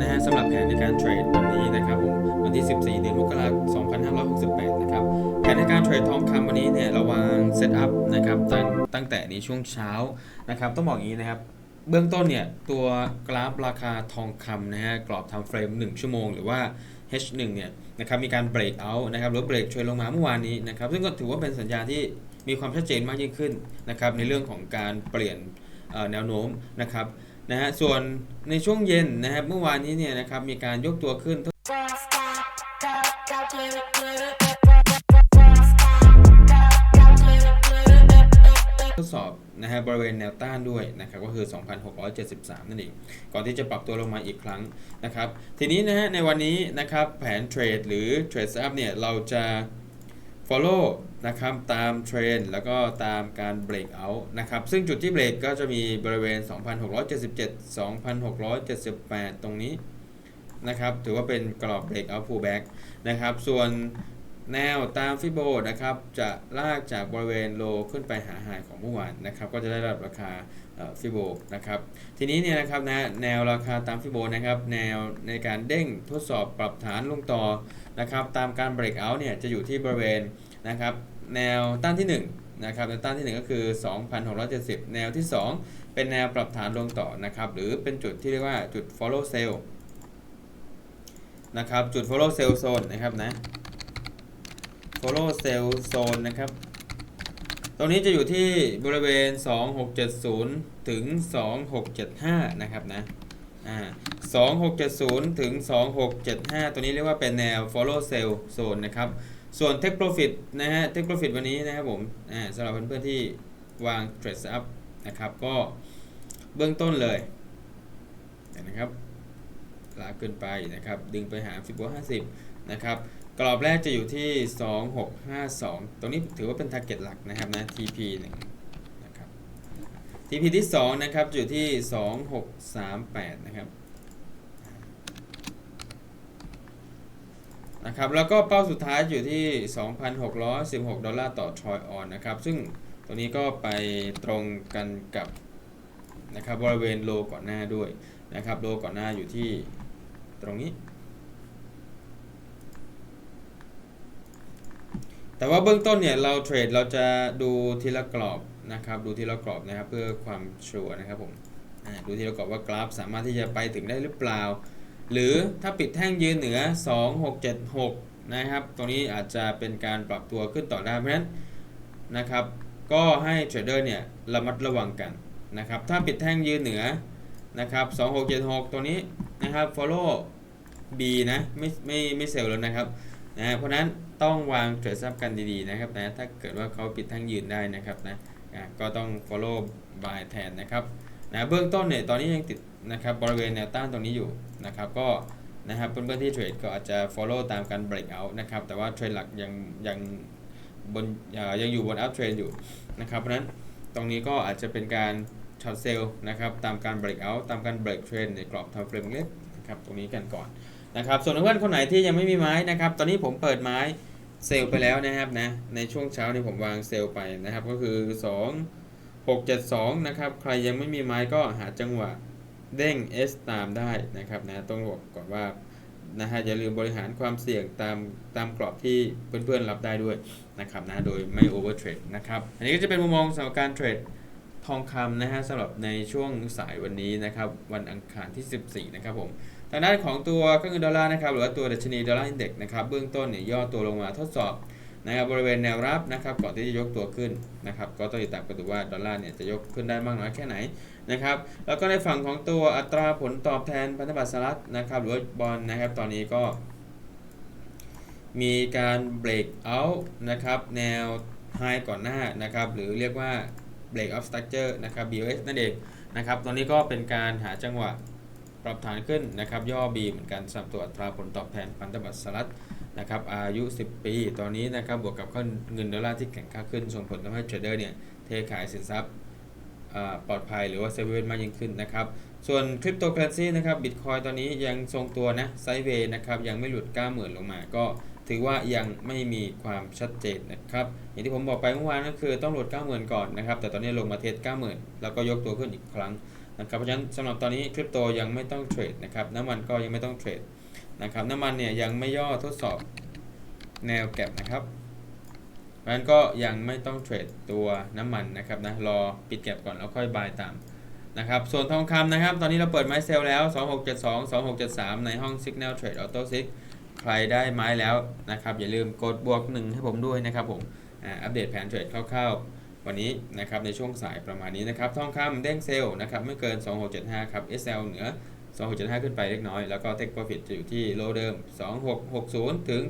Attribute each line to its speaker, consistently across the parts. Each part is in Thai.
Speaker 1: นะฮะสำหรับแผนในการเทรดวันนี้นะครับผมวันที่ 14 เดือนมกราคม 2568 นะครับ แผนในการเทรดทองคำวันนี้เนี่ยเราวางเซตอัพนะครับตั้งตั้งแต่ในช่วงเช้านะครับ ต้องบอกอย่างนี้นะครับเบื้องต้นเนี่ยตัวกราฟราคาทองคำนะฮะกรอบทำเฟรม 1 ชั่วโมงหรือว่า H1 เนี่ยนะครับมีการเบรกเอานะครับหรือเบรกช่วยลงมาเมื่อวานนี้นะครับซึ่งก็ถือว่าเป็นสัญญาณที่มีความชัดเจนมากยิ่งขึ้นนะครับในเรื่องของการเปลี่ยนแนวโน้มนะครับ นะฮะส่วนในช่วงเย็นนะครับเมื่อวานนี้เนี่ยนะครับมีการยกตัวขึ้นทดสอบนะฮะบริเวณแนวต้านด้วยนะครับก็คือ 2,673 นั่นเอง ก่อนที่จะปรับตัวลงมาอีกครั้งนะครับ ทีนี้นะฮะในวันนี้นะครับแผนเทรดหรือเทรดอัพเนี่ยเราจะ follow นะครับตามเทรนด์แล้วก็ตามการเบรกเอาท์นะครับซึ่งจุดที่เบรกก็จะมีบริเวณ 2,677 2,678 ตรงนี้นะครับถือว่าเป็นกรอบเบรกเอา pullback นะครับส่วน แนวตามฟิโบนะครับจะลากจากบริเวณโลขึ้นไปหาไฮของเมื่อวานนะครับก็จะได้รับราคาฟิโบนะครับทีนี้เนี่ยนะครับนะแนวราคาตามฟิโบนะครับแนวในการเด้งทดสอบปรับฐานลงต่อนะครับตามการ break out เนี่ยจะอยู่ที่บริเวณนะครับแนวต้านที่1นะครับแนวต้านที่ 1 ก็คือ 2,670 แนวที่ 2 เป็นแนวปรับฐานลงต่อนะครับหรือเป็นจุดที่เรียกว่าจุด follow sell นะครับจุด follow sell zone นะครับนะ follow sell zone นะครับ ตรงนี้จะอยู่ที่บริเวณ 2670 ถึง 2675 นะครับนะอ่า2670 ถึง 2675 ตัวนี้เรียกว่าเป็นแนว follow sell zone นะครับ ส่วน take profit นะฮะ take profit วันนี้นะครับผมอ่าสำหรับเพื่อนๆที่วาง trade up นะครับ ก็เบื้องต้นเลยนะครับลากขึ้นไปนะครับ ดึงไปหาฟิโบ50 นะครับ กรอบแรกจะอยู่ที่ 2652 ตรงนี้ถือว่าเป็น target หลักนะครับนะ TP 1นะครับ TP ที่ 2 นะครับอยู่ที่ 2638 นะครับนะครับแล้วก็เป้าสุดท้ายอยู่ที่ 2,616 ดอลลาร์ต่อทรอยออนนะครับ ซึ่งตัวนี้ก็ไปตรงกันกับนะครับบริเวณโลก่อนหน้าด้วยนะครับโลก่อนหน้าอยู่ที่ตรงนี้ แต่ว่าเบื้องต้นเนี่ยเราเทรดเราจะดูทีละกรอบนะครับ ดูทีละกรอบนะครับ เพื่อความชัวร์นะครับผมดูทีละกรอบว่ากราฟสามารถที่จะไปถึงได้หรือเปล่า หรือถ้าปิดแท่งยืนเหนือ 2676 นะครับ ตรงนี้อาจจะเป็นการปรับตัวขึ้นต่อได้เพราะฉะนั้นนะครับ ก็ให้เทรดเดอร์เนี่ยระมัดระวังกันนะครับ ถ้าปิดแท่งยืนเหนือนะครับ 2676 ตัวนี้นะครับ follow B นะ ไม่ไม่ไม่เซลล์แล้วนะครับ นะเพราะนั้นต้องวางเทรดซับกันดีๆนะครับนะถ้าเกิดว่าเขาปิดแท่งยืนได้นะครับนะอะก็ต้อง follow buy แทนนะครับนะเบื้องต้นเนี่ยตอนนี้ยังติดนะครับบริเวณแนวต้านตรงนี้อยู่นะครับก็นะครับเพื่อนๆที่เทรดก็อาจจะ follow ตามการ break out นะครับแต่ว่าเทรนหลักยังยังบนยังอยู่บน up trend อยู่นะครับเพราะฉะนั้นตรงนี้ก็อาจจะเป็นการช็อตเซลล์นะครับตามการ break out ตามการ break trend ในกรอบ time frame เล็กนะครับตรงนี้กันก่อน นะครับส่วนเพื่อนๆคนไหนที่ยังไม่มีไม้นะครับ ตอนนี้ผมเปิดไม้เซลล์ไปแล้วนะครับนะในช่วงเช้านี่ผมวางเซลล์ไปนะครับ ก็คือ 2 6 7 2นะครับใครยังไม่มีไม้ก็หาจังหวะเด้ง S ตามได้นะครับนะต้องบอกก่อนว่านะฮะอย่าลืมบริหารความเสี่ยงตามตามกรอบที่เพื่อนๆรับได้ด้วยนะครับนะโดยไม่โอเวอร์เทรดนะครับอันนี้ก็จะเป็นมุมมองสำหรับการเทรดทองคำนะฮะสำหรับในช่วงสายวันนี้นะครับ วันอังคารที่ 14 นะครับผมางด้านของตัวเครื่องเงินดอลลาร์นะครับหรือว่าตัวดัชนีดอลลาร์อินเด็กซ์นะครับเบื้องต้นเนี่ยย่อตัวลงมาทดสอบนะครับบริเวณแนวรับนะครับก่อนที่จะยกตัวขึ้นนะครับก็ต้องติดตามกันดูว่าดอลลาร์เนี่ยจะยกขึ้นได้มากน้อยแค่ไหนนะครับแล้วก็ในฝั่งของตัวอัตราผลตอบแทนพันธบัตรสหรัฐนะครับหรือว่าบอลนะครับตอนนี้ก็ มีการเบรกเอาท์นะครับแนวไฮก่อนหน้านะครับหรือเรียกว่า break of structure นะครับ BOS นั่นเองนะครับตอนนี้ก็เป็นการหาจังหวะ ปรับฐานขึ้นนะครับย่อ B เหมือนกันสำหรับตัวอัตราผลตอบแทนพันธบัตรสหรัฐนะครับอายุ 10 ปี ตอนนี้นะครับบวกกับเงินดอลลาร์ที่แข็งค่าขึ้น ส่งผลทำให้เทรดเดอร์เนี่ยเทขายสินทรัพย์ปลอดภัยหรือว่าเซฟเวนมากยิ่งขึ้นนะครับ ส่วนคริปโตเคอเรนซีนะครับบิตคอยตอนนี้ยังทรงตัวนะไซเวย์นะครับยังไม่หลุด 90,000 ลงมา ก็ถือว่ายังไม่มีความชัดเจนนะครับอย่างที่ผมบอกไปเมื่อวานก็คือต้องหลุด 90,000 ก่อนนะครับแต่ตอนนี้ลงมาเทส90,000 แล้วก็ยกตัวขึ้นอีกครั้ง นะครับเพราะฉะนั้นสำหรับตอนนี้คริปโตยังไม่ต้องเทรดนะครับน้ำมันก็ยังไม่ต้องเทรดนะครับน้ำมันเนี่ยยังไม่ย่อทดสอบแนวแก็บนะครับเพราะฉะนั้นก็ยังไม่ต้องเทรดตัวน้ำมันนะครับนะรอปิดแก็บก่อนแล้วค่อยบายตามนะครับส่วนทองคำนะครับ ตอนนี้เราเปิดไม้เซลแล้ว 2672 2673 ในห้อง Signal Trade Auto Sig ใครได้ไม้แล้วนะครับ อย่าลืมกดบวกหนึ่งให้ผมด้วยนะครับผมอ่าอัปเดตแผนเทรดคร่าวๆ วันนี้นะครับในช่วงสายประมาณนี้นะครับทองคำเด้งเซลล์นะครับไม่เกิน 2675 ครับ SL เหนือ 2675 ขึ้นไปเล็กน้อย แล้วก็ Take Profit จะอยู่ที่โลเดิม 2660 ถึง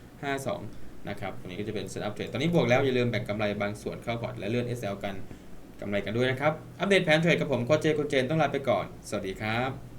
Speaker 1: 2652 นะครับตรงนี้ก็จะเป็น Setup Trade ตอนนี้บวกแล้วอย่าลืมแบ่งกำไรบางส่วนเข้าพอร์ตและเลื่อน SL กันกำไรกันด้วยนะครับ อัปเดตแผนเทรดกับผมโคเจคุณเจนต้องลาไปก่อน สวัสดีครับ